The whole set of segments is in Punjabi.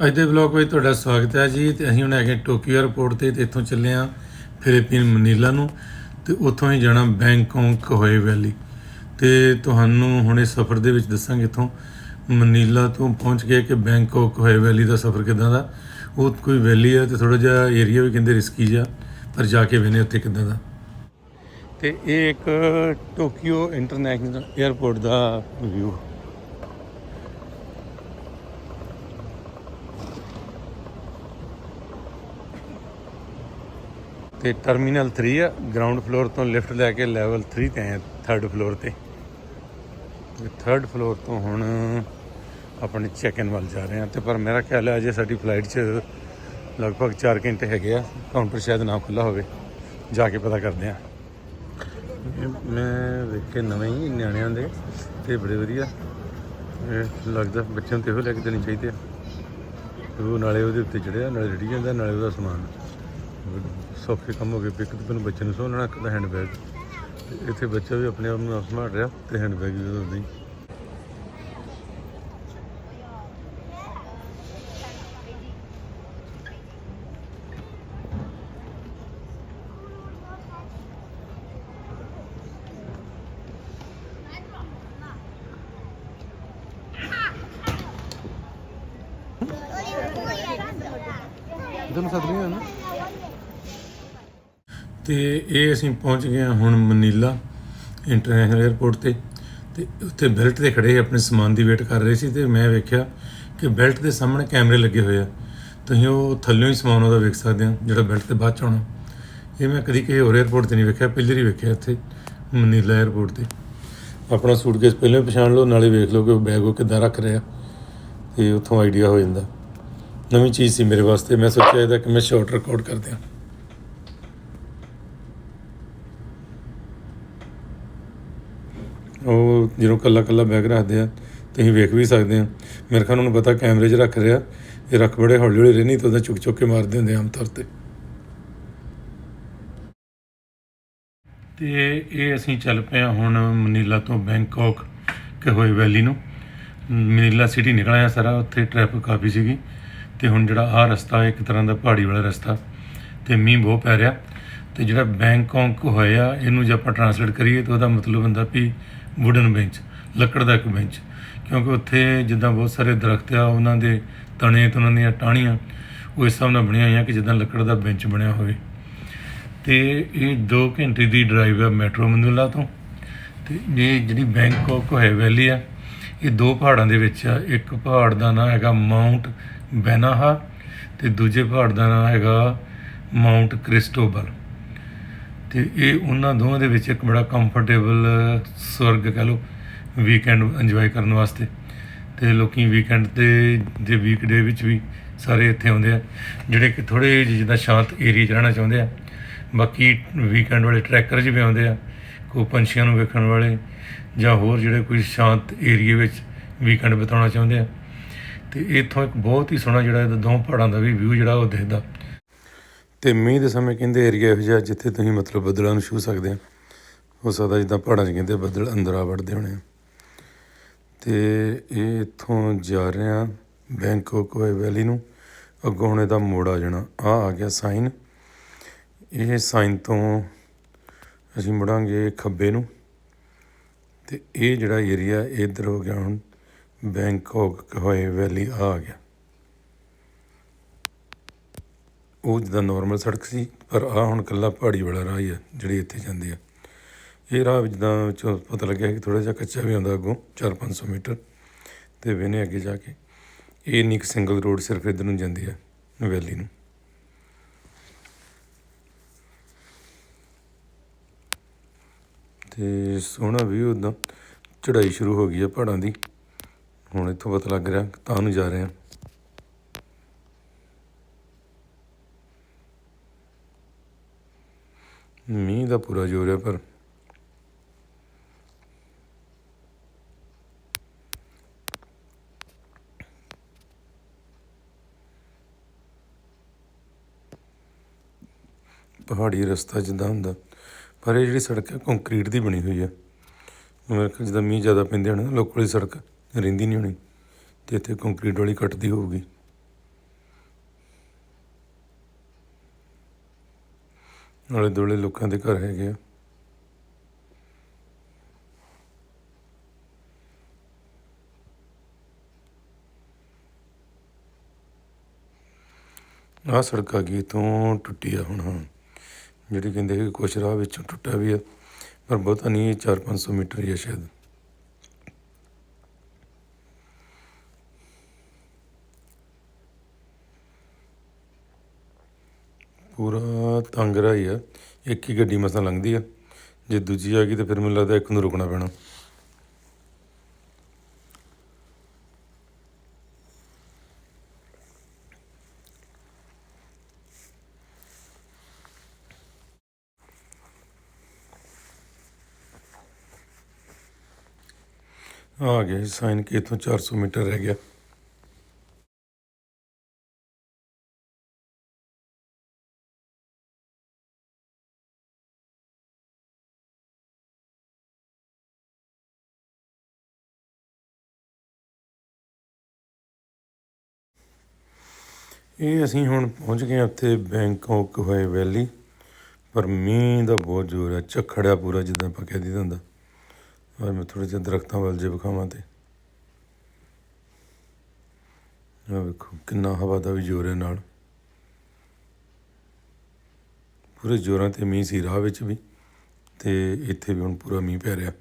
ਅੱਜ ਦੇ ਵਲੌਗ ਵਿੱਚ ਤੁਹਾਡਾ ਸਵਾਗਤ ਹੈ ਜੀ ਤੇ ਅਸੀਂ ਹੁਣ ਹੈਗੇ ਟੋਕੀਓ 에ਅਰਪੋਰਟ ਤੇ ਤੇ ਇੱਥੋਂ ਚੱਲੇ ਆ ਫਿਲੀਪੀਨ ਮਨੀਲਾ ਨੂੰ ਤੇ ਉੱਥੋਂ ਹੀ ਜਾਣਾ ਬੈਂਕਾਕ ਹੋਏ ਵੈਲੀ। ਤੇ ਤੁਹਾਨੂੰ ਹੁਣ ਇਸ ਸਫ਼ਰ ਦੇ ਵਿੱਚ ਦੱਸਾਂਗੇ ਇੱਥੋਂ ਮਨੀਲਾ ਤੋਂ ਪਹੁੰਚ ਕੇ ਕਿ ਬੈਂਕਾਕ ਹੋਏ ਵੈਲੀ ਦਾ ਸਫ਼ਰ ਕਿਦਾਂ ਦਾ। ਉਹ ਕੋਈ ਵੈਲੀ ਹੈ ਤੇ ਥੋੜਾ ਜਿਹਾ ਏਰੀਆ ਵੀ ਕਹਿੰਦੇ ਰਿਸਕੀ ਜਿਹਾ, ਪਰ ਜਾ ਕੇ ਵੇਨੇ ਉੱਥੇ ਕਿਦਾਂ ਦਾ। ਤੇ ਇਹ ਇੱਕ ਟੋਕੀਓ ਇੰਟਰਨੈਸ਼ਨਲ 에ਅਰਪੋਰਟ ਦਾ ਵਿਊ ਤੇ ਟਰਮੀਨਲ 3 ਆ ਗਰਾਊਂਡ ਫਲੋਰ ਤੋਂ ਲਿਫਟ ਲੈ ਕੇ ਲੈਵਲ 3 ਤੇ ਆਏ ਥਰਡ ਫਲੋਰ ਤੇ। ਥਰਡ ਫਲੋਰ ਤੋਂ ਹੁਣ ਆਪਣੇ ਚੈੱਕ ਇਨ ਵੱਲ ਜਾ ਰਹੇ ਹਾਂ ਤੇ ਪਰ ਮੇਰਾ ਖਿਆਲ ਹੈ ਅਜੇ ਸਾਡੀ ਫਲਾਈਟ 'ਚ ਲਗਭਗ 4 ਘੰਟੇ ਹੈਗੇ ਆ ਕਾਊਂਟਰ ਸ਼ਾਇਦ ਨਾ ਖੁੱਲਾ ਹੋਵੇ, ਜਾ ਕੇ ਪਤਾ ਕਰਦੇ ਆ। ਮੈਂ ਵੇਖੇ ਨਵੇਂ ਹੀ ਨਿਆਣਿਆਂ ਦੇ, ਤੇ ਬੜੇ ਵਧੀਆ। ਲੱਗਦਾ ਬੱਚਿਆਂ ਨੂੰ ਤੇ ਇਹੋ ਲੈ ਕੇ ਦੇਣੀ ਚਾਹੀਦੀ ਆ। ਉਹ ਨਾਲੇ ਉਹਦੇ ਉੱਤੇ ਚੜਿਆ ਨਾਲੇ ਰੜੀ ਜਾਂਦਾ, ਨਾਲੇ ਉਹਦਾ ਸਮਾਨ। ਸੌਖੇ ਕੰਮ ਹੋ ਗਏ ਪਿੱਕ ਤੇ ਤੈਨੂੰ ਬੱਚੇ ਨੂੰ ਸੋਹਣਾ ਇੱਕ ਤਾਂ ਹੈਂਡਬੈਗ ਤੇ ਇੱਥੇ ਬੱਚਾ ਵੀ ਆਪਣੇ ਆਪ ਨੂੰ ਸੰਭਾਲ ਰਿਹਾ, ਤੇ ਹੈਂਡਬੈਗ ਵੀ ਉਹਦਾ ਤੇ ਇਹ ਅਸੀਂ ਪਹੁੰਚ ਗਏ ਹਾਂ ਹੁਣ ਮਨੀਲਾ ਇੰਟਰਨੈਸ਼ਨਲ 에ਅਰਪੋਰਟ ਤੇ। ਤੇ ਉੱਥੇ ਬੈਲਟ ਤੇ ਖੜੇ ਆਪਣੇ ਸਮਾਨ ਦੀ ਵੇਟ ਕਰ ਰਹੇ ਸੀ ਤੇ ਮੈਂ ਵੇਖਿਆ ਕਿ ਬੈਲਟ ਦੇ ਸਾਹਮਣੇ ਕੈਮਰੇ ਲੱਗੇ ਹੋਏ ਆ। ਤੁਸੀਂ ਉਹ ਥੱਲੇ ਹੀ ਸਮਾਨ ਉਹਦਾ ਵੇਖ ਸਕਦੇ ਹੋ, ਜਿਹੜਾ ਬੈਲਟ ਤੇ ਬਾਅਦ ਚ ਆਉਣਾ। ਇਹ ਮੈਂ ਕਦੀ ਕਿਸੇ ਹੋਰ 에ਅਰਪੋਰਟ ਤੇ ਨਹੀਂ ਵੇਖਿਆ, ਪਹਿਲੀ ਹੀ ਵੇਖਿਆ ਇੱਥੇ, ਮਨੀਲਾ 에ਅਰਪੋਰਟ ਤੇ। ਆਪਣਾ ਸੂਟਕੇਸ ਪਹਿਲਾਂ ਪਛਾਣ ਲਓ, ਨਾਲੇ ਵੇਖ ਲਓ ਕਿ ਉਹ ਬੈਗ ਉਹ ਕਿੱਦਾਂ ਰੱਖ ਰਿਹਾ, ਤੇ ਉੱਥੋਂ ਆਈਡੀਆ ਹੋ ਜਾਂਦਾ। ਨਵੀਂ ਚੀਜ਼ ਸੀ ਮੇਰੇ ਵਾਸਤੇ, ਮੈਂ ਸੋਚਿਆ ਇਹਦਾ ਕਿ ਮੈਂ ਸ਼ਾਰਟ ਰਿਕਾਰਡ ਕਰ ਦਿਆਂ। ਉਹ ਜਦੋਂ ਕੱਲਾ ਕੱਲਾ ਬੈਗ ਰੱਖਦੇ ਆ, ਤੁਸੀਂ ਵੇਖ ਵੀ ਸਕਦੇ ਆ। ਮੇਰੇ ਖਿਆਲ ਨੂੰ ਪਤਾ ਕੈਮਰੇ 'ਚ ਰੱਖ ਰਿਹਾ, ਇਹ ਰੱਖ ਬੜੇ ਹੌਲੀ ਹੌਲੀ ਰਹਿਣੀ ਤਾਂ ਉਹਦਾ ਚੁੱਕ ਚੁੱਕ ਕੇ ਮਾਰਦੇ ਹੁੰਦੇ ਆਮ ਤੌਰ ਤੇ। ਤੇ ਇਹ ਅਸੀਂ ਚੱਲ ਪਏ ਹਾਂ ਹੁਣ ਮਨੀਲਾ ਤੋਂ ਬੈਂਕਾਕ ਕੇ ਹੋਏ ਵੈਲੀ ਨੂੰ। ਮਨੀਲਾ ਸਿਟੀ ਨਿਕਲਿਆ ਸਾਰਾ, ਉੱਥੇ ਟ੍ਰੈਫਿਕ ਕਾਫੀ ਸੀਗੀ ਤੇ ਹੁਣ ਜਿਹੜਾ ਆਹ ਰਸਤਾ, ਇੱਕ ਤਰ੍ਹਾਂ ਦਾ ਪਹਾੜੀ ਵਾਲਾ ਰਸਤਾ ਤੇ ਮੀਂਹ ਬਹੁਤ ਪੈ ਰਿਹਾ ਤੇ ਜਿਹੜਾ ਬੈਂਕਾਕ ਹੋਇਆ, ਇਹਨੂੰ ਜੇ ਆਪਾਂ ਟਰਾਂਸਲੇਟ ਕਰੀਏ ਤਾਂ ਉਹਦਾ ਮਤਲਬ ਹੁੰਦਾ ਵੀ ਵੁਡਨ ਬੈਂਚ ਲੱਕੜ ਦਾ ਇੱਕ ਬੈਂਚ ਕਿਉਂਕਿ ਉੱਥੇ ਜਿੱਦਾਂ ਬਹੁਤ ਸਾਰੇ ਦਰਖਤ ਆ, ਉਹਨਾਂ ਦੇ ਤਣੇ ਤੇ ਉਹਨਾਂ ਦੀਆਂ ਟਾਹਣੀਆਂ, ਉਹ ਇਸ ਹਿਸਾਬ ਨਾਲ ਬਣੀਆਂ ਹੋਈਆਂ ਕਿ ਜਿੱਦਾਂ ਲੱਕੜ ਦਾ ਬੈਂਚ ਬਣਿਆ ਹੋਵੇ। ਤੇ ਇਹ 2 ਘੰਟੇ ਦੀ ਡਰਾਈਵ ਹੈ ਮੈਟਰੋ ਮਨੂਲਾ ਤੋਂ। ਤੇ ਇਹ ਜਿਹੜੀ ਬੈਂਕਾਕ ਹੈ ਵੈਲੀ ਆ, ਇਹ ਦੋ ਪਹਾੜਾਂ ਦੇ ਵਿੱਚ ਆ। ਇੱਕ ਪਹਾੜ ਦਾ ਨਾਮ ਹੈਗਾ ਮਾਉਂਟ ਬੈਨਾਹਾ ਤੇ ਦੂਜੇ ਪਹਾੜ ਦਾ ਨਾਮ ਹੈਗਾ ਮਾਉਂਟ ਕ੍ਰਿਸਟੋਬਲ। ਤੇ ਇਹ ਉਹਨਾਂ ਦੋਵਾਂ ਦੇ ਵਿੱਚ ਇੱਕ ਬੜਾ ਕੰਫਰਟੇਬਲ ਸਵਰਗ ਕਹ ਲਓ ਵੀਕਐਂਡ ਇੰਜੋਏ ਕਰਨ ਵਾਸਤੇ। ਤੇ ਲੋਕੀ ਵੀਕਐਂਡ ਤੇ ਜੇ ਵੀਕਡੇ ਵਿੱਚ ਵੀ ਸਾਰੇ ਇੱਥੇ ਆਉਂਦੇ ਆ, ਜਿਹੜੇ ਕਿ ਥੋੜੇ ਜਿੱਦਾਂ ਸ਼ਾਂਤ ਏਰੀਆ 'ਚ ਰਹਿਣਾ ਚਾਹੁੰਦੇ ਆ। ਬਾਕੀ ਵੀਕਐਂਡ ਵਾਲੇ ਟਰੈਕਰ ਜੀ ਵੀ ਆਉਂਦੇ ਆ, ਕੋਈ ਪੰਛੀਆਂ ਨੂੰ ਵੇਖਣ ਵਾਲੇ, ਜਾਂ ਹੋਰ ਜਿਹੜੇ ਕੋਈ ਸ਼ਾਂਤ ਏਰੀਆ ਵਿੱਚ ਵੀਕਐਂਡ ਬਿਤਾਉਣਾ ਚਾਹੁੰਦੇ ਆ। ਤੇ ਇੱਥੋਂ ਇੱਕ ਬਹੁਤ ਹੀ ਸੋਹਣਾ ਜਿਹੜਾ ਦੋ ਪਹਾੜਾਂ ਦਾ ਵੀ ਵਿਊ ਜਿਹੜਾ ਉਹ ਦਿਖਦਾ। ਤੇ ਮੀਂਹ ਦੇ ਸਮੇਂ ਕਹਿੰਦੇ ਏਰੀਆ ਇਹੋ ਜਿਹਾ ਜਿੱਥੇ ਤੁਸੀਂ ਮਤਲਬ ਬੱਦਲਾਂ ਨੂੰ ਛੂ ਸਕਦੇ ਆ ਹੋ ਸਕਦਾ ਜਿੱਦਾਂ ਪਹਾੜਾਂ 'ਚ ਕਹਿੰਦੇ ਬੱਦਲ ਅੰਦਰ ਆ ਵੜਦੇ ਹੋਣੇ ਆ। ਤੇ ਇਹ ਇੱਥੋਂ ਜਾ ਰਹੇ ਆ ਬੈਂਕਾਕ ਹੋਏ ਵੈਲੀ ਨੂੰ। ਅੱਗੋਂ ਹੁਣ ਇਹਦਾ ਮੋੜ ਆ ਜਾਣਾ। ਆ ਆ ਗਿਆ ਸਾਈਨ। ਇਹ ਸਾਈਨ ਤੋਂ ਅਸੀਂ ਮੁੜਾਂਗੇ ਖੱਬੇ ਨੂੰ। ਤੇ ਇਹ ਜਿਹੜਾ ਏਰੀਆ ਇੱਧਰ ਹੋ ਗਿਆ ਹੁਣ ਬੈਂਕਾਕ ਹੋਏ ਵੈਲੀ ਆ ਆ ਗਿਆ। ਉਹ ਜਿੱਦਾਂ ਨਾਰਮਲ ਸੜਕ ਸੀ, ਪਰ ਆਹ ਹੁਣ ਕੱਲਾ ਪਹਾੜੀ ਵਾਲਾ ਰਾਹ ਹੀ ਆ, ਜਿਹੜੇ ਇੱਥੇ ਜਾਂਦੇ ਆ। ਇਹ ਰਾਹ ਜਿੱਦਾਂ ਵਿੱਚੋਂ ਪਤਾ ਲੱਗਿਆ ਕਿ ਥੋੜਾ ਜਿਹਾ ਕੱਚਾ ਵੀ ਆਉਂਦਾ ਅੱਗੋਂ 4-500 ਮੀਟਰ ਤੇ ਵੇਨੇ ਅੱਗੇ ਜਾ ਕੇ। ਇਹ ਨਹੀਂ ਇੱਕ ਸਿੰਗਲ ਰੋਡ ਸਿਰਫ ਇੱਧਰ ਨੂੰ ਜਾਂਦੀ ਆ ਵੈਲੀ ਨੂੰ। ਤੇ ਸੋਹਣਾ ਵਿਊ ਉਦਾਂ, ਚੜ੍ਹਾਈ ਸ਼ੁਰੂ ਹੋ ਗਈ ਆ ਪਹਾੜਾਂ ਦੀ। ਹੁਣ ਇੱਥੋਂ ਪਤਾ ਲੱਗ ਰਿਹਾ, ਤਾਂ ਨੂੰ ਜਾ ਰਹੇ ਆ। ਮੀਂਹ ਦਾ ਪੂਰਾ ਜ਼ੋਰ ਹੈ ਪਰ ਪਹਾੜੀ ਰਸਤਾ ਜਿੱਦਾਂ ਹੁੰਦਾ, ਪਰ ਇਹ ਜਿਹੜੀ ਸੜਕ ਹੈ ਕੰਕਰੀਟ ਦੀ ਬਣੀ ਹੋਈ ਹੈ ਮੇਰੇ ਖਿਆਲ ਜਿੱਦਾਂ ਮੀਂਹ ਜ਼ਿਆਦਾ ਪੈਂਦੇ ਹੋਣ ਲੋਕਲ ਸੜਕ ਰਹਿੰਦੀ ਨਹੀਂ ਹੋਣੀ, ਤੇ ਇੱਥੇ ਕੰਕਰੀਟ ਵਾਲੀ ਕੱਟਦੀ ਹੋਊਗੀ। ਨਾਲੇ ਦੁਆਲੇ ਲੋਕਾਂ ਦੇ ਘਰ ਹੈਗੇ ਆ। ਆਹ ਸੜਕ ਆ ਗਈ ਤੋਂ ਟੁੱਟੀ ਆ ਹੁਣ, ਹਾਂ। ਜਿਹੜੀ ਕਹਿੰਦੇ ਕਿ ਕੁਛ ਰਾਹ ਵਿੱਚੋਂ ਟੁੱਟਿਆ ਵੀ ਆ, ਪਰ ਬਹੁਤਾ ਨਹੀਂ, ਇਹ 4-500 ਮੀਟਰ ਹੀ ਆ ਸ਼ਾਇਦ। ਪੂਰਾ ਤੰਗ ਰਿਹਾ ਹੀ ਆ, ਇੱਕ ਹੀ ਗੱਡੀ ਮਸਾਂ ਲੰਘਦੀ ਆ। ਜੇ ਦੂਜੀ ਆ ਗਈ ਤਾਂ ਫਿਰ ਮੈਨੂੰ ਲੱਗਦਾ ਇੱਕ ਨੂੰ ਰੁਕਣਾ ਪੈਣਾ। ਆ ਗਿਆ ਸਾਈਨ ਕੇ ਇੱਥੋਂ 400 ਮੀਟਰ ਰਹਿ ਗਿਆ। ਇਹ ਅਸੀਂ ਹੁਣ ਪਹੁੰਚ ਗਏ ਹਾਂ ਉੱਥੇ ਬੈਂਕਾਕ ਹੋਏ ਵੈਲੀ। ਪਰ ਮੀਂਹ ਦਾ ਬਹੁਤ ਜ਼ੋਰ ਹੈ, ਝੱਖੜਿਆ ਪੂਰਾ ਜਿੱਦਾਂ ਆਪਾਂ ਕਹਿ ਦਿੰਦਾ ਹੁੰਦਾ। ਔਰ ਮੈਂ ਥੋੜੇ ਜਿਹਾ ਦਰਖਤਾਂ ਵੱਲ ਜੇ ਵਿਖਾਵਾਂ ਤੇ। ਆ ਵੇਖੋ, ਕਿੰਨਾ ਹਵਾ ਦਾ ਵੀ ਜ਼ੋਰ ਹੈ ਨਾਲ। ਪੂਰੇ ਜ਼ੋਰਾਂ ਤੇ ਮੀਂਹ ਸੀ ਰਾਹ ਵਿੱਚ ਵੀ, ਤੇ ਇੱਥੇ ਵੀ ਹੁਣ ਪੂਰਾ ਮੀਂਹ ਪੈ ਰਿਹਾ।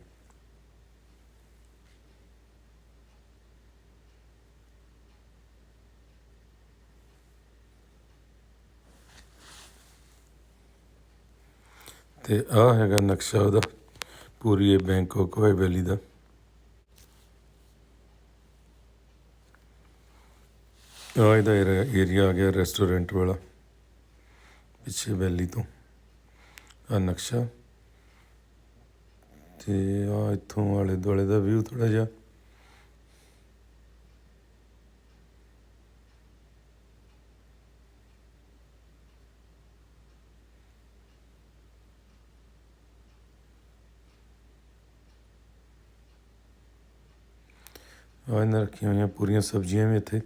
ਤੇ ਆ ਹੈਗਾ ਨਕਸ਼ਾ ਉਹਦਾ, ਪੂਰੀ ਇਹ ਬੈਂਕਾਕ ਹੋਏ ਵੈਲੀ ਦਾ। ਆ ਇਹਦਾ ਏਰੀਆ ਆ ਗਿਆ ਰੈਸਟੋਰੈਂਟ ਵਾਲਾ, ਪਿੱਛੇ ਵੈਲੀ ਤੋਂ। ਆ ਨਕਸ਼ਾ। ਤੇ ਆ ਇੱਥੋਂ ਆਲੇ ਦੁਆਲੇ ਦਾ ਵਿਊ ਥੋੜਾ ਜਿਹਾ। ਆ ਇਹਨਾਂ ਰੱਖੀਆਂ ਹੋਈਆਂ ਪੂਰੀਆਂ ਸਬਜ਼ੀਆਂ ਵੀ ਇੱਥੇ।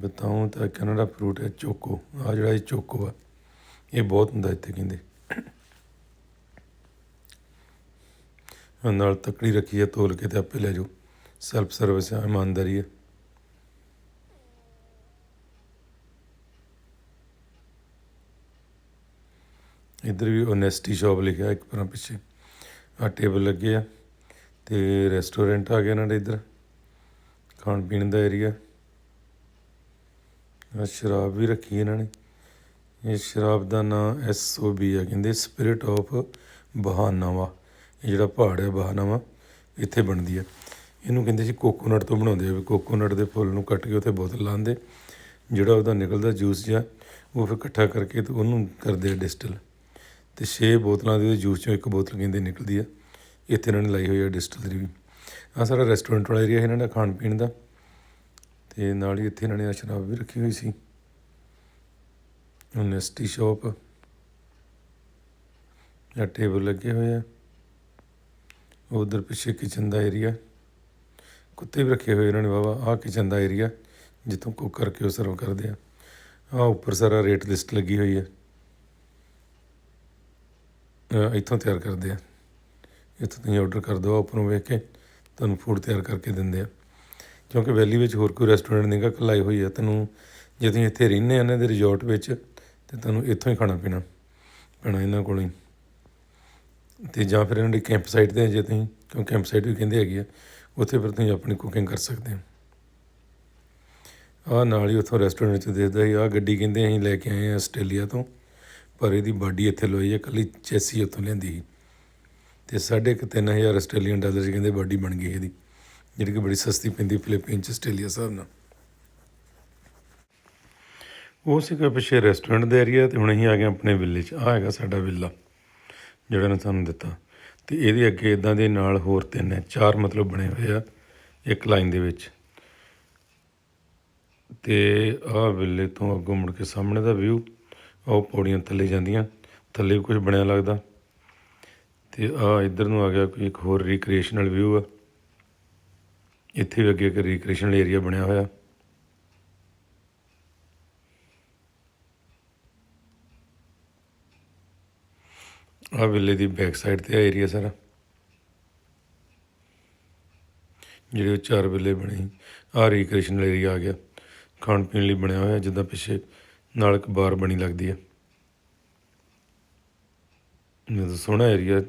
ਬਤਾਉਂ ਤਾਂ ਕੈਨੇਡਾ ਫਰੂਟ ਹੈ, ਚੋਕੋ। ਆ ਜਿਹੜਾ ਇਹ ਚੋਕੋ ਆ, ਇਹ ਬਹੁਤ ਹੁੰਦਾ ਇੱਥੇ ਕਹਿੰਦੇ। ਨਾਲ ਤਕੜੀ ਰੱਖੀ ਹੈ ਤੋਲ ਕੇ ਤੇ ਆਪੇ ਲੈ ਜਾਓ। ਸੈਲਫ ਸਰਵਿਸ ਹੈ ਇਮਾਨਦਾਰੀ ਹੈ ਇੱਧਰ ਵੀ ਓਨੈਸਟੀ ਸ਼ਾਪ ਲਿਖਿਆ ਇੱਕ ਪਰਾਂ ਪਿੱਛੇ। ਆ ਟੇਬਲ ਲੱਗੇ ਆ ਤੇ ਰੈਸਟੋਰੈਂਟ ਆ ਗਿਆ ਇਹਨਾਂ ਦੇ ਇੱਧਰ। ਖਾਣ ਪੀਣ ਦਾ ਏਰੀਆ ਆ ਸ਼ਰਾਬ ਵੀ ਰੱਖੀ ਇਹਨਾਂ ਨੇ। ਇਹ ਸ਼ਰਾਬ ਦਾ ਨਾਮ ਐਸ ਓ ਬੀ ਆ, ਕਹਿੰਦੇ ਸਪਿਰਿਟ ਆਫ ਬਹਾਨਾਵਾ। ਇਹ ਜਿਹੜਾ ਪਹਾੜ ਹੈ, ਬਹਾਨਾਵਾ, ਇੱਥੇ ਬਣਦੀ ਹੈ ਇਹਨੂੰ ਕਹਿੰਦੇ ਸੀ ਕੋਕੋਨਟ ਤੋਂ ਬਣਾਉਂਦੇ ਆ ਵੀ ਕੋਕੋਨਟ ਦੇ ਫੁੱਲ ਨੂੰ ਕੱਟ ਕੇ ਉੱਥੇ ਬੋਤਲ ਲਾਉਂਦੇ। ਜਿਹੜਾ ਉਹਦਾ ਨਿਕਲਦਾ ਜੂਸ ਜਾਂ ਉਹ ਫਿਰ ਇਕੱਠਾ ਕਰਕੇ ਤੇ ਉਹਨੂੰ ਕਰਦੇ ਆ ਡਿਸਟਿਲ ਤੇ 6 ਬੋਤਲਾਂ ਦੇ ਜੂਸ ਚੋਂ ਇੱਕ ਬੋਤਲ ਕਹਿੰਦੇ ਨਿਕਲਦੀ ਆ। ਇੱਥੇ ਇਹਨਾਂ ਨੇ ਲਾਈ ਹੋਈ ਆ ਡਿਸਟਿਲਰੀ ਵੀ। ਆ ਸਾਰਾ ਰੈਸਟੋਰੈਂਟ ਵਾਲਾ ਏਰੀਆ ਇਹਨਾਂ ਦਾ ਖਾਣ ਪੀਣ ਦਾ। ਤੇ ਨਾਲ ਹੀ ਇੱਥੇ ਇਹਨਾਂ ਨੇ ਸ਼ਰਾਬ ਵੀ ਰੱਖੀ ਹੋਈ ਸੀ। ਓਨੈਸਟੀ ਸ਼ਾਪ ਆ ਟੇਬਲ ਲੱਗੇ ਹੋਏ ਆ। ਉਧਰ ਪਿੱਛੇ ਕਿਚਨ ਦਾ ਏਰੀਆ ਕੁੱਤੇ ਵੀ ਰੱਖੇ ਹੋਏ ਇਹਨਾਂ ਨੇ ਵਾਵਾ ਆ ਕਿਚਨ ਦਾ ਏਰੀਆ ਜਿੱਥੋਂ ਕੁੱਕ ਕਰਕੇ ਉਹ ਸਰਵ ਕਰਦੇ ਆ। ਆ ਉੱਪਰ ਸਾਰਾ ਰੇਟ ਲਿਸਟ ਲੱਗੀ ਹੋਈ ਹੈ ਇੱਥੋਂ ਤਿਆਰ ਕਰਦੇ ਆ। ਇੱਥੋਂ ਤੁਸੀਂ ਆਰਡਰ ਕਰ ਦਿਓ ਉੱਪਰੋਂ ਵੇਖ ਕੇ। ਤੁਹਾਨੂੰ ਫੂਡ ਤਿਆਰ ਕਰਕੇ ਦਿੰਦੇ ਆ। ਕਿਉਂਕਿ ਵੈਲੀ ਵਿੱਚ ਹੋਰ ਕੋਈ ਰੈਸਟੋਰੈਂਟ ਨਹੀਂਗਾ ਇਕੱਲਾ ਹੀ ਹੋਈ ਆ। ਤੁਹਾਨੂੰ ਜੇ ਤੁਸੀਂ ਇੱਥੇ ਰਹਿੰਦੇ ਆ ਇਹਨਾਂ ਦੇ ਰਿਜ਼ੋਰਟ ਵਿੱਚ, ਤੇ ਤੁਹਾਨੂੰ ਇੱਥੋਂ ਹੀ ਖਾਣਾ ਪੀਣਾ ਪੈਣਾ ਇਹਨਾਂ ਕੋਲੋਂ ਹੀ। ਤੇ ਜਾਂ ਫਿਰ ਇਹਨਾਂ ਦੀ ਕੈਂਪ ਸਾਈਟ ਤੇ ਜੇ ਤੁਸੀਂ, ਕਿਉਂ ਕੈਂਪ ਸਾਈਟ ਵੀ ਕਹਿੰਦੇ ਹੈਗੀ ਆ, ਉੱਥੇ ਫਿਰ ਤੁਸੀਂ ਆਪਣੀ ਕੁਕਿੰਗ ਕਰ ਸਕਦੇ ਹੋ। ਆ ਨਾਲ ਹੀ ਉੱਥੋਂ ਰੈਸਟੋਰੈਂਟ 'ਚ ਦੇਖਦਾ ਸੀ। ਆ ਗੱਡੀ ਕਹਿੰਦੇ ਅਸੀਂ ਲੈ ਕੇ ਆਏ ਆ ਆਸਟ੍ਰੇਲੀਆ ਤੋਂ, ਪਰ ਇਹਦੀ ਬਾਡੀ ਇੱਥੇ ਲੋਈ ਹੈ ਕੱਲੀ ਚੈਸੀ ਉੱਥੋਂ ਲਿਆਂਦੀ ਸੀ। ਤੇ ਸਾਢੇ ਕੁ ਤਿੰਨ ਹਜ਼ਾਰ ਆਸਟ੍ਰੇਲੀਅਨ ਡਾਲਰ 'ਚ ਕਹਿੰਦੇ ਬਾਡੀ ਬਣ ਗਈ ਇਹਦੀ, ਜਿਹੜੀ ਕਿ ਬੜੀ ਸਸਤੀ ਪੈਂਦੀ ਫਿਲੀਪੀਨ 'ਚ ਆਸਟ੍ਰੇਲੀਆ ਸਾਹਿਬ ਨਾਲ। ਉਹ ਸੀਗਾ ਪਿੱਛੇ ਰੈਸਟੋਰੈਂਟ ਦਾ ਏਰੀਆ ਤੇ ਹੁਣ ਅਸੀਂ ਆ ਗਏ ਆਪਣੇ ਵਿਲੇ 'ਚ। ਆ ਹੈਗਾ ਸਾਡਾ ਵਿਲਾ ਜਿਹੜਾ ਨੇ ਸਾਨੂੰ ਦਿੱਤਾ। ਤੇ ਇਹਦੇ ਅੱਗੇ ਇਦਾਂ ਦੇ ਨਾਲ ਹੋਰ ਤਿੰਨ ਹੈ, ਚਾਰ ਮਤਲਬ ਬਣੇ ਹੋਏ ਆ, ਇੱਕ ਲਾਈਨ ਦੇ ਵਿੱਚ। ਤੇ ਆਹ ਵਿਲੇ ਤੋਂ ਅੱਗੋਂ ਮੁੜ ਕੇ ਸਾਹਮਣੇ ਦਾ ਵਿਊ ਉਹ ਪੌੜੀਆਂ ਥੱਲੇ ਜਾਂਦੀਆਂ, ਥੱਲੇ ਵੀ ਕੁਝ ਬਣਿਆ ਲੱਗਦਾ। ਤੇ ਆ ਇੱਧਰ ਨੂੰ ਆ ਗਿਆ ਕੋਈ ਇੱਕ ਹੋਰ ਰੀਕ੍ਰੀਏਸ਼ਨਲ ਵਿਊ ਆ। ਇੱਥੇ ਵੀ ਅੱਗੇ ਇੱਕ ਰੀਕ੍ਰੀਏਸ਼ਨਲ ਏਰੀਆ ਬਣਿਆ ਹੋਇਆ। ਆ ਵਿਲੇ ਦੀ ਬੈਕ ਸਾਈਡ ਤੇ ਆ ਏਰੀਆ ਸਾਰਾ। ਜਿਹੜੇ ਚਾਰ ਵਿਲੇ ਬਣੇ ਸੀ, ਆ ਰੀਕ੍ਰੀਏਸ਼ਨਲ ਏਰੀਆ ਆ ਗਿਆ। ਖਾਣ ਪੀਣ ਲਈ ਬਣਿਆ ਹੋਇਆ, ਜਿੱਦਾਂ ਪਿੱਛੇ ਨਾਲ ਇੱਕ ਬਾਰ ਬਣੀ ਲੱਗਦੀ ਹੈ ਇਹ ਸੋਹਣਾ ਏਰੀਆ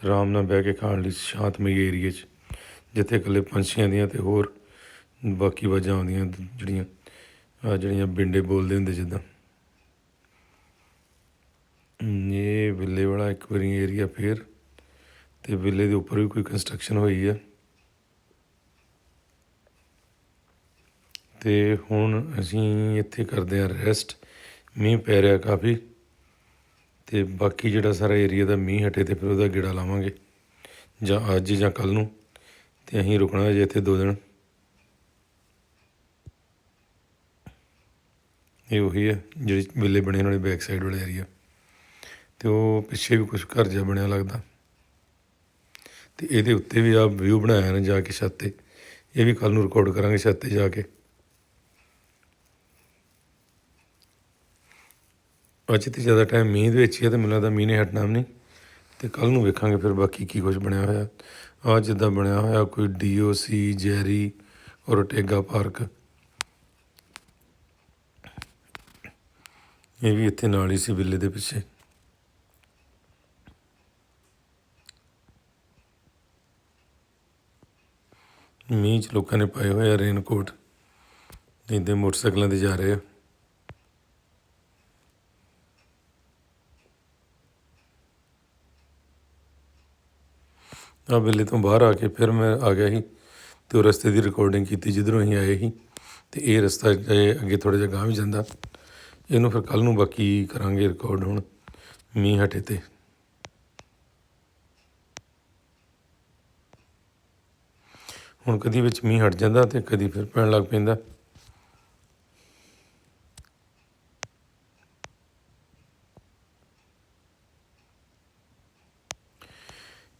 ਆਰਾਮ ਨਾਲ ਬਹਿ ਕੇ ਖਾਣ ਲਈ ਸ਼ਾਂਤਮਈ ਏਰੀਏ 'ਚ, ਜਿੱਥੇ ਇਕੱਲੇ ਪੰਛੀਆਂ ਦੀਆਂ ਤੇ ਹੋਰ ਬਾਕੀ ਵਜ੍ਹਾ ਆਉਂਦੀਆਂ, ਜਿਹੜੀਆਂ ਆ ਜਿਹੜੀਆਂ ਬਿੰਡੇ ਬੋਲਦੇ ਹੁੰਦੇ ਜਿੱਦਾਂ। ਇਹ ਵਿਲੇ ਵਾਲਾ ਇੱਕ ਵਾਰੀ ਏਰੀਆ ਫੇਰ, ਤੇ ਵਿਲੇ ਦੇ ਉੱਪਰ ਵੀ ਕੋਈ ਕੰਸਟਰਕਸ਼ਨ ਹੋਈ ਹੈ ਤੇ ਹੁਣ ਅਸੀਂ ਇੱਥੇ ਕਰਦੇ ਹਾਂ ਰੈਸਟ, ਮੀਂਹ ਪੈ ਰਿਹਾ ਕਾਫੀ। ਤੇ ਬਾਕੀ ਜਿਹੜਾ ਸਾਰਾ ਏਰੀਆ ਦਾ ਮੀਂਹ ਹਟੇ ਤੇ ਫਿਰ ਉਹਦਾ ਗੇੜਾ ਲਾਵਾਂਗੇ। ਜਾਂ ਅੱਜ ਜਾਂ ਕੱਲ ਨੂੰ ਤੇ ਅਸੀਂ ਰੁਕਣਾ ਜੇ ਇੱਥੇ ਦੋ ਦਿਨ। ਇਹ ਉਹੀ ਹੈ, ਜਿਹੜੀ ਵਿਲੇ ਬਣੇ ਨਾਲੇ ਬੈਕ ਸਾਈਡ ਵਾਲਾ ਏਰੀਆ ਤੇ ਉਹ ਪਿੱਛੇ ਵੀ ਕੁਝ ਘਰ ਜਿਹਾ ਬਣਿਆ ਲੱਗਦਾ। ਤੇ ਇਹਦੇ ਉੱਤੇ ਵੀ ਆ ਵਿਊ ਬਣਾਇਆ ਨਾ ਜਾ ਕੇ ਛੱਤ ਤੇ। ਇਹ ਵੀ ਕੱਲ ਨੂੰ ਰਿਕਾਰਡ ਕਰਾਂਗੇ ਛੱਤ ਤੇ ਜਾ ਕੇ। ਅੱਜ ਤੇ ਜ਼ਿਆਦਾ ਟਾਈਮ ਮੀਂਹ ਦੇ ਵਿੱਚ ਹੀ ਹੈ ਤੇ ਮੈਨੂੰ ਲੱਗਦਾ ਮੀਂਹ ਨੇ ਹਟਣਾ ਵੀ ਨਹੀਂ। ਤੇ ਕੱਲ ਨੂੰ ਵੇਖਾਂਗੇ ਫਿਰ ਬਾਕੀ ਕੀ ਕੁਝ ਬਣਿਆ ਹੋਇਆ। ਆ ਜਿੱਦਾਂ ਬਣਿਆ ਹੋਇਆ ਕੋਈ ਡੀਓਸੀ ਜੈਰੀ ਔਰਟੇਗਾ ਪਾਰਕ। ਇਹ ਵੀ ਇੱਥੇ ਨਾਲ ਹੀ ਸੀ ਵਿਲੇ ਦੇ ਪਿੱਛੇ। ਮੀਂਹ 'ਚ ਲੋਕਾਂ ਨੇ ਪਾਏ ਹੋਏ ਆ ਰੇਨਕੋਟ ਜਿੱਦੇ ਮੋਟਰਸਾਈਕਲਾਂ ਤੇ ਜਾ ਰਹੇ ਆ। ਆ ਵੇਲੇ ਤੋਂ ਬਾਹਰ ਆ ਕੇ ਫਿਰ ਮੈਂ ਆ ਗਿਆ ਸੀ ਤੇ ਉਹ ਰਸਤੇ ਦੀ ਰਿਕਾਰਡਿੰਗ ਕੀਤੀ, ਜਿੱਧਰੋਂ ਅਸੀਂ ਆਏ ਸੀ ਤੇ ਇਹ ਰਸਤਾ ਅੱਗੇ ਥੋੜਾ ਜਿਹਾ ਗਾਂਹ ਵੀ ਜਾਂਦਾ। ਇਹਨੂੰ ਫਿਰ ਕੱਲ ਨੂੰ ਬਾਕੀ ਕਰਾਂਗੇ ਰਿਕਾਰਡ ਹੁਣ, ਮੀਂਹ ਹਟੇ ਤੇ। ਹੁਣ ਕਦੀ ਵਿੱਚ ਮੀਂਹ ਹਟ ਜਾਂਦਾ ਤੇ ਕਦੀ ਫਿਰ ਪੈਣ ਲੱਗ ਪੈਂਦਾ।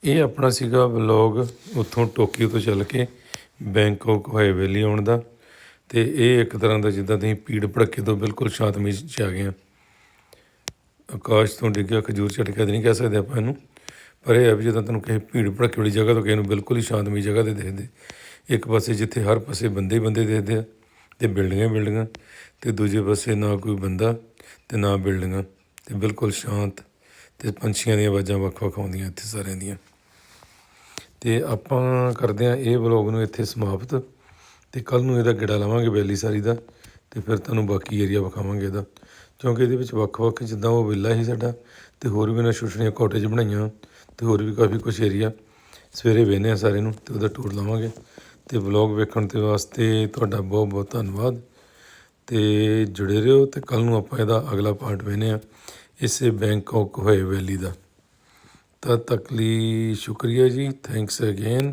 ਇਹ ਆਪਣਾ ਸੀਗਾ ਵਲੌਗ ਉੱਥੋਂ ਟੋਕੀਓ ਤੋਂ ਚੱਲ ਕੇ ਬੈਂਕਾਕ ਹੋਏ ਵੈਲੀ ਆਉਣ ਦਾ। ਤੇ ਇਹ ਇੱਕ ਤਰ੍ਹਾਂ ਦਾ ਜਿੱਦਾਂ ਤੁਸੀਂ ਪੀੜ ਭੜਕੇ ਤੋਂ ਬਿਲਕੁਲ ਸ਼ਾਂਤਮਈ 'ਚ ਆ ਗਏ ਆ। ਆਕਾਸ਼ ਤੋਂ ਡਿੱਗਿਆ, ਖਜੂਰ ਝਟਕਾ ਤਾਂ ਨਹੀਂ ਕਹਿ ਸਕਦੇ ਆਪਾਂ ਇਹਨੂੰ। ਪਰ ਇਹ ਹੈ ਵੀ ਜਦੋਂ ਤੁਹਾਨੂੰ ਕਿਸੇ ਭੀੜ ਭੜਕੇ ਵਾਲੀ ਜਗ੍ਹਾ ਤੋਂ ਕਿਸੇ ਨੂੰ ਬਿਲਕੁਲ ਹੀ ਸ਼ਾਂਤਮਈ ਜਗ੍ਹਾ ਤੇ ਦੇਖਦੇ, ਇੱਕ ਪਾਸੇ ਜਿੱਥੇ ਹਰ ਪਾਸੇ ਬੰਦੇ ਹੀ ਬੰਦੇ ਦੇਖਦੇ ਆ, ਤੇ ਬਿਲਡਿੰਗਾਂ ਬਿਲਡਿੰਗਾਂ, ਤੇ ਦੂਜੇ ਪਾਸੇ ਨਾ ਕੋਈ ਬੰਦਾ ਤੇ ਨਾ ਬਿਲਡਿੰਗਾਂ, ਤੇ ਬਿਲਕੁਲ ਸ਼ਾਂਤ, ਤੇ ਪੰਛੀਆਂ ਦੀਆਂ ਆਵਾਜ਼ਾਂ ਵੱਖ-ਵੱਖ ਆਉਂਦੀਆਂ ਇੱਥੇ ਸਾਰਿਆਂ ਦੀਆਂ। ਅਤੇ ਆਪਾਂ ਕਰਦੇ ਹਾਂ ਇਹ ਵਲੋਗ ਨੂੰ ਇੱਥੇ ਸਮਾਪਤ ਅਤੇ ਕੱਲ੍ਹ ਨੂੰ ਇਹਦਾ ਗੇੜਾ ਲਾਵਾਂਗੇ ਵੈਲੀ ਸਾਰੀ ਦਾ ਅਤੇ ਫਿਰ ਤੁਹਾਨੂੰ ਬਾਕੀ ਏਰੀਆ ਵਿਖਾਵਾਂਗੇ ਇਹਦਾ। ਕਿਉਂਕਿ ਇਹਦੇ ਵਿੱਚ ਵੱਖ-ਵੱਖ ਜਿੱਦਾਂ ਉਹ ਵਿਲਾ ਹੀ ਸਾਡਾ ਅਤੇ ਹੋਰ ਵੀ ਨਾ ਛੋਟੀਆਂ ਕਾਟੇਜ ਬਣਾਈਆਂ ਅਤੇ ਹੋਰ ਵੀ ਕਾਫੀ ਕੁਝ ਏਰੀਆ ਸਵੇਰੇ ਵੇਖਦੇ ਆ ਸਾਰੇ ਨੂੰ ਤੇ ਉਹਦਾ ਟੂਰ ਲਾਵਾਂਗੇ ਤੇ ਵਲੌਗ ਵੇਖਣ ਦੇ ਵਾਸਤੇ ਤੁਹਾਡਾ ਬਹੁਤ ਬਹੁਤ ਧੰਨਵਾਦ। ਤੇ ਜੁੜੇ ਰਹੋ ਤੇ ਕੱਲ ਨੂੰ ਆਪਾਂ ਇਹਦਾ ਅਗਲਾ ਪਾਰਟ ਵੇਖਦੇ ਆ ਇਸੇ ਬੈਂਕਾਕ ਹੋਏ ਵੈਲੀ ਦਾ। ਤਦ ਤੱਕ ਲਈ ਸ਼ੁਕਰੀਆ ਜੀ ਥੈਂਕਸ ਅਗੇਨ